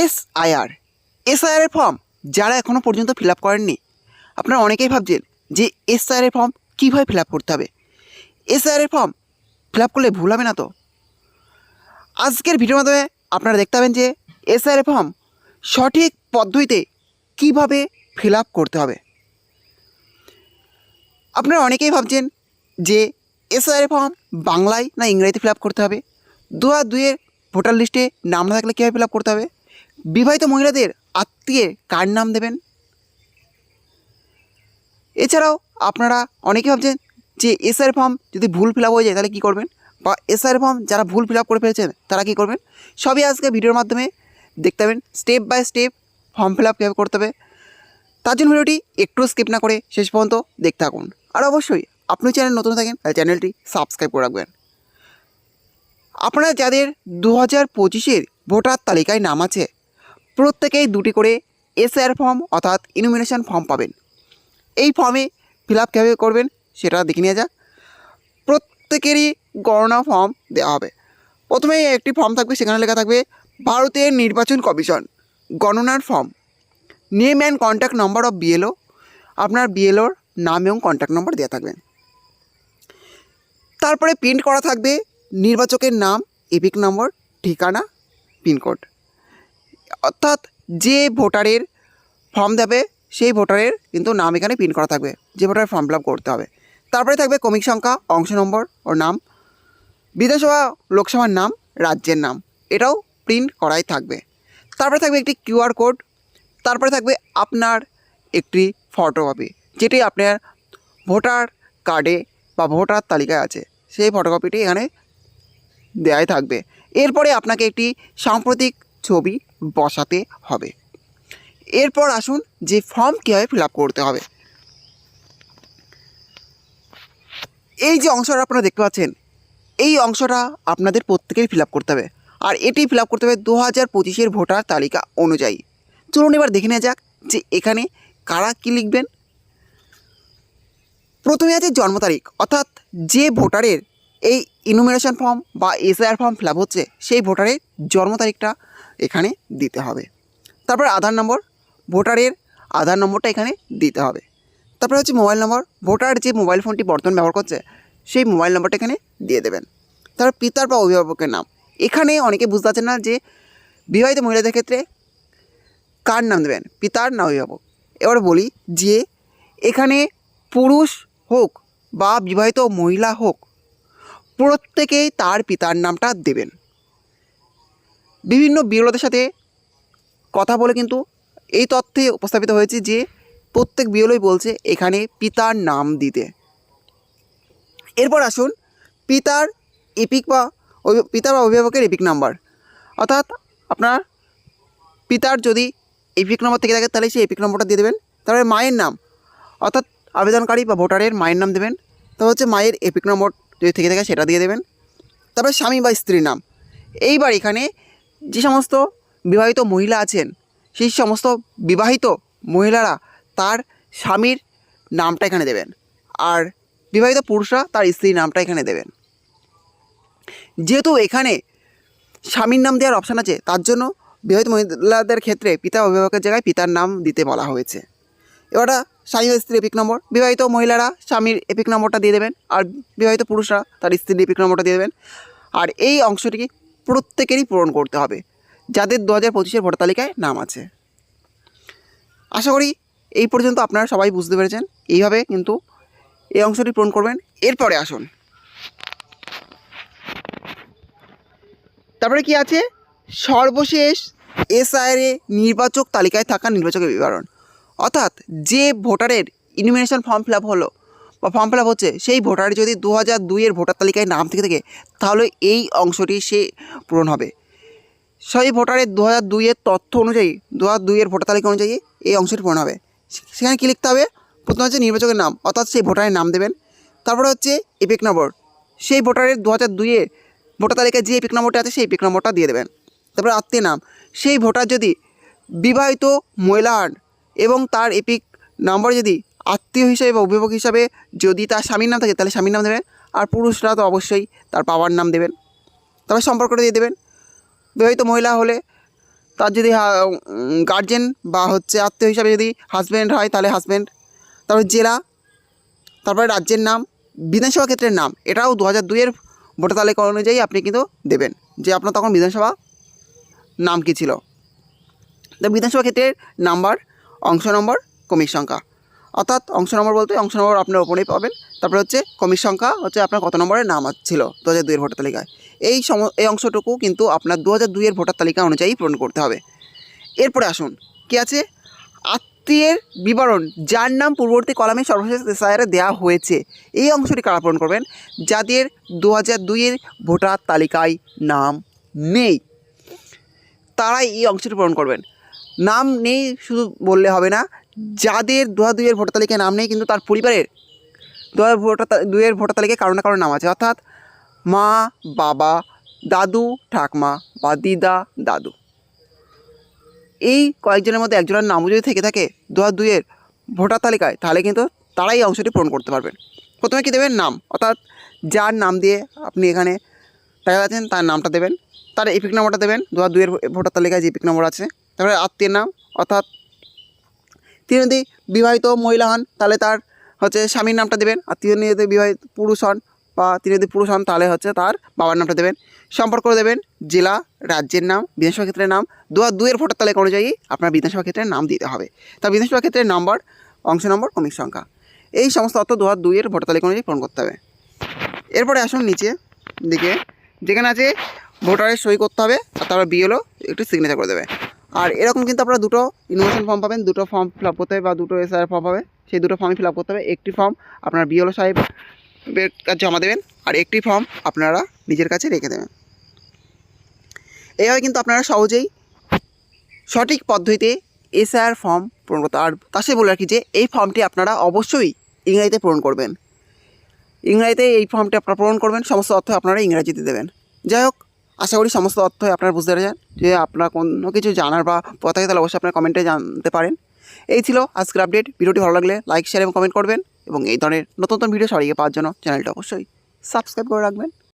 S IR S আইআরের form যারা এখনও পর্যন্ত ফিল আপ করেননি, আপনারা অনেকেই ভাবছেন যে এস আইআরের ফর্ম কীভাবে ফিল আপ করতে হবে? এস আইআরের ফর্ম ফিল আপ করলে ভুল হবে না তো? আজকের ভিডিওর মাধ্যমে আপনারা দেখতে পাবেন যে এস আইআরের ফর্ম সঠিক পদ্ধতিতে কীভাবে ফিল আপ করতে হবে। আপনারা অনেকেই ভাবছেন যে এসআইআর ফর্ম বাংলায় না ইংরেজিতে ফিল আপ করতে হবে? দু আর দুইয়ের ভোটার লিস্টে নাম না থাকলে কীভাবে ফিল আপ করতে হবে? বিবাহিত মহিলাদের আত্মীয়ের কার নাম দেবেন? এছাড়াও আপনারা অনেকে ভাবছেন যে এসআইআর ফর্ম যদি ভুল ফিল হয়ে যায় তাহলে কী করবেন? বা এসআইআর ফর্ম যারা ভুল ফিল করে ফেলেছেন তারা কী করবেন? সবই আজকে ভিডিওর মাধ্যমে দেখতে পাবেন। Step by step form fill up কীভাবে করতে হবে। তার জন্য ভিডিওটি একটু স্কিপ না করে শেষ পর্যন্ত দেখতে থাকুন। আর অবশ্যই আপনি চ্যানেল নতুন থাকেন, তাহলে চ্যানেলটি সাবস্ক্রাইব করে রাখবেন। আপনারা যাদের দু হাজার পঁচিশের ভোটার তালিকায় নাম আছে প্রত্যেকেই দুটি করে এসআর ফর্ম অর্থাৎ ইনুমিনেশন ফর্ম পাবেন। এই ফর্মে ফিল আপ কীভাবে করবেন সেটা দেখে নেওয়া যাক। প্রত্যেকেরই গণনা ফর্ম দেওয়া হবে। প্রথমে একটি ফর্ম থাকবে, সেখানে লেখা থাকবে, ভারতের নির্বাচন কমিশন, গণনার form name and contact number of BLO আপনার বিএলওর নাম এবং কন্ট্যাক্ট নম্বর দেওয়া থাকবে। তারপরে প্রিন্ট করা থাকবে, নির্বাচকের নাম, এপিক নম্বর ঠিকানা পিনকোড অর্থাৎ যে ভোটারের ফর্ম দেবে, সেই ভোটারের কিন্তু নাম এখানে প্রিন্ট করা থাকবে। যে ভোটারের ফর্ম ফিল করতে হবে। তারপরে থাকবে ক্রমিক সংখ্যা, অংশ নম্বর ও নাম, বিধানসভা, লোকসভার নাম, রাজ্যের নাম। এটাও প্রিন্ট করাই থাকবে। তারপরে থাকবে একটি কিউআর কোড তারপরে থাকবে আপনার একটি ফটোকপি যেটি আপনার ভোটার কার্ডে বা ভোটার তালিকায় আছে। সেই ফটোকপিটি এখানে দেয়াই থাকবে। এরপরে আপনাকে একটি সাম্প্রতিক ছবি বসাতে হবে। এরপর আসুন যে ফর্ম কীভাবে ফিল করতে হবে। এই যে অংশটা আপনারা দেখতে পাচ্ছেন, এই অংশটা আপনাদের প্রত্যেকেই ফিল করতে হবে। আর এটি ফিল করতে হবে দু হাজার পঁচিশের ভোটার তালিকা অনুযায়ী। চলুন এবার দেখে নেওয়া যাক যে এখানে কারা কী লিখবেন। প্রথমে আছে জন্ম তারিখ, অর্থাৎ যে ভোটারের এই ইনুমিনেশন ফর্ম বা এসআইআর ফর্ম ফিল হচ্ছে, সেই ভোটারের জন্ম তারিখটা এখানে দিতে হবে। তারপর আধার নম্বর, ভোটারের আধার নম্বরটা এখানে দিতে হবে। তারপরে হচ্ছে মোবাইল নম্বর ভোটার যে মোবাইল ফোনটি বর্তমান ব্যবহার করছে, সেই মোবাইল নম্বরটা এখানে দিয়ে দেবেন। তারপর পিতার বা অভিভাবকের নাম। এখানে অনেকে বুঝতে পারছেন না যে বিবাহিত মহিলাদের ক্ষেত্রে কার নাম দেবেন, পিতার না অভিভাবক? এবার বলি যে এখানে পুরুষ হোক বা বিবাহিত মহিলা হোক প্রত্যেকেই তার পিতার নামটা দেবেন। বিভিন্ন বিরোধের সাথে কথা বলে কিন্তু এই তথ্যে উপস্থাপিত হয়েছে যে, প্রত্যেক বিরলই বলছে এখানে পিতার নাম দিতে। এরপর আসুন পিতার এপিক বা পিতা বা অভিভাবকের এপিক নাম্বার। অর্থাৎ আপনার পিতার যদি এপিক নম্বর থেকে থাকে, তাহলে সেই এপিক নম্বরটা দিয়ে দেবেন। তারপরে মায়ের নাম। অর্থাৎ আবেদনকারী বা ভোটারের মায়ের নাম দেবেন। তারপর হচ্ছে মায়ের এপিক নম্বর যদি থেকে থাকে সেটা দিয়ে দেবেন। তারপরে স্বামী বা স্ত্রীর নাম। এইবার এখানে যে সমস্ত বিবাহিত মহিলা আছেন, সেই সমস্ত বিবাহিত মহিলারা তার স্বামীর নামটা এখানে দেবেন। আর বিবাহিত পুরুষরা তার স্ত্রীর নামটা এখানে দেবেন। যেহেতু এখানে স্বামীর নাম দেওয়ার অপশান আছে, তার জন্য বিবাহিত মহিলাদের ক্ষেত্রে পিতা অভিভাবকের জায়গায় পিতার নাম দিতে বলা হয়েছে। এবারটা স্বামী বা স্ত্রীর এপিক নম্বর বিবাহিত মহিলারা স্বামীর এপিক নম্বরটা দিয়ে দেবেন, আর বিবাহিত পুরুষরা তার স্ত্রীর এপিক নম্বরটা দিয়ে দেবেন। আর এই অংশটিকে প্রত্যেকেরই পূরণ করতে হবে, যাদের দু হাজার পঁচিশের ভোটার তালিকায় নাম আছে। আশা করি এই পর্যন্ত আপনারা সবাই বুঝতে পেরেছেন। এইভাবে কিন্তু এই অংশটি পূরণ করবেন। এরপরে আসুন। তারপরে কি আছে? সর্বশেষ এসআইআরে নির্বাচক তালিকায় থাকা নির্বাচকের বিবরণ। অর্থাৎ যে ভোটারের ইনুমিনেশন ফর্ম ফিল হলো, বা ফর্ম ফিল হচ্ছে, সেই ভোটারের যদি দু হাজার দুইয়ের ভোটার তালিকায় নাম থেকে থাকে, তাহলে এই অংশটি সে পূরণ হবে। সেই ভোটারের দু হাজার দুইয়ের তথ্য অনুযায়ী দু হাজার দুইয়ের ভোটার তালিকা অনুযায়ী এই অংশটি পূরণ হবে। সেখানে কী লিখতে হবে? প্রথমে হচ্ছে নির্বাচকের নাম, অর্থাৎ সেই ভোটারের নাম দেবেন। তারপরে হচ্ছে এপিক নম্বর সেই ভোটারের দু হাজার দুইয়ের ভোটার তালিকায় যে এপিক নম্বরটা আছে, সেই এপিক নম্বরটা দিয়ে দেবেন। তারপরে আত্মীয় নাম, সেই ভোটার যদি বিবাহিত মহিলা হন এবং তার এপিক নম্বর যদি আত্মীয় হিসাবে বা অভিভাবক হিসাবে যদি তার স্বামীর নাম থাকে, তাহলে স্বামীর নাম দেবেন। আর পুরুষরা তো অবশ্যই তার বাবার নাম দেবেন। তারপরে সম্পর্কটা দিয়ে দেবেন। বিবাহিত মহিলা হলে তার যদি গার্জেন বা হচ্ছে আত্মীয় হিসাবে যদি হাজব্যান্ড হয়, তাহলে হাজব্যান্ড তারপর জেলা, তারপরে রাজ্যের নাম, বিধানসভা ক্ষেত্রের নাম, এটাও দু হাজার দুইয়ের ভোটার তালিকা অনুযায়ী আপনি কিন্তু দেবেন যে আপনার তখন বিধানসভা নাম কী ছিল। তো বিধানসভা ক্ষেত্রের নাম্বার অংশ নম্বর, কমির সংখ্যা। অর্থাৎ অংশ নম্বর বলতে অংশ নম্বর আপনার ওপরেই পাবেন। তারপরে হচ্ছে কমির সংখ্যা হচ্ছে আপনার কত নম্বরের নাম ছিল? দু হাজার দুইয়ের ভোটার তালিকায়। এই সম, এই অংশটুকু কিন্তু আপনার দু হাজার দুইয়ের ভোটার তালিকা অনুযায়ী পূরণ করতে হবে। এরপরে আসুন, কি আছে? আত্মীয়ের বিবরণ, যার নাম পূর্ববর্তী কলামে সর্বশেষ এসআইআরে দেওয়া হয়েছে। এই অংশটি কারা পূরণ করবেন? যাদের দু হাজার দুইয়ের ভোটার তালিকায় নাম নেই, তারাই এই অংশটি পূরণ করবেন। নাম নেই, শুধু বললে হবে না। যাদের দু হাজার দুইয়ের ভোটার তালিকায় নাম নেই, কিন্তু তার পরিবারের দু হাজার ভোটার দুইয়ের ভোটার তালিকায় কারও না কারও নাম আছে। অর্থাৎ মা, বাবা, দাদু, ঠাকমা বা দিদা, দাদু। এই কয়েকজনের মধ্যে একজনের নামও যদি থেকে থাকে দু হাজার দুইয়ের ভোটার তালিকায়, তাহলে কিন্তু তারাই অংশটি পূরণ করতে পারবেন। প্রথমে কী দেবেন? নাম। অর্থাৎ যার নাম দিয়ে আপনি এখানে দেখা যাচ্ছেন তার নামটা দেবেন। তার এপিক নম্বরটা দেবেন। দু হাজার দুইয়ের ভোটার তালিকায় যে এপিক নম্বর আছে তারপরে আত্মীয়ের নাম, অর্থাৎ তিনি যদি বিবাহিত মহিলা হন, তাহলে তার হচ্ছে স্বামীর নামটা দেবেন। আর তিনি যদি বিবাহিত পুরুষ হন বা তিনি যদি পুরুষ হন, তাহলে হচ্ছে তার বাবার নামটা দেবেন। সম্পর্ক দেবেন, জেলা, রাজ্যের নাম, বিধানসভা ক্ষেত্রের নাম। দু হাজার দুইয়ের ভোটার তালিকা অনুযায়ী আপনার বিধানসভা ক্ষেত্রের নাম দিতে হবে। তা বিধানসভা ক্ষেত্রের নম্বর, অংশ নম্বর, ক্রমিক সংখ্যা। এই সমস্ত অর্থ দু হাজার দুইয়ের ভোটার তালিকা অনুযায়ী পূরণ করতে হবে। এরপরে আসুন নিচে দিকে। যেখানে আছে ভোটারের সই করতে হবে, আর তারপর বিএলও একটু সিগনেচার করে দেবে। আর এরকম কিন্তু আপনারা দুটো ইনভেশন ফর্ম পাবেন, দুটো ফর্ম ফিল আপ করতে হবে বা দুটো এসআর ফর্ম পাবে সেই দুটো ফর্মই ফিল আপ করতে হবে। একটি ফর্ম আপনার বিএলও সাহেবের কাছে জমা দেবেন আর একটি ফর্ম আপনারা নিজের কাছে রেখে দেবেন। এইভাবে কিন্তু আপনারা সহজেই সঠিক পদ্ধতিতে এসআর ফর্ম পূরণ করতে আর তার সাথে বলে রাখি যে, এই ফর্মটি আপনারা অবশ্যই ইংরাজিতে পূরণ করবেন। ইংরাজিতে এই ফর্মটি আপনারা পূরণ করবেন। সমস্ত অর্থ আপনারা ইংরাজিতে দেবেন। যাই হোক আশা করি সমস্ত অর্থই আপনারা বুঝতে পেরেছেন। যে আপনারা কোনো কিছু জানার বা পথা তাহলে অবশ্যই আপনারা কমেন্টে জানতে পারেন। এই ছিল আজকের আপডেট ভিডিওটি ভালো লাগলে লাইক শেয়ার এবং কমেন্ট করবেন। এবং এই ধরনের নতুন নতুন ভিডিও সরিয়ে পাওয়ার জন্য চ্যানেলটা অবশ্যই সাবস্ক্রাইব করে রাখবেন।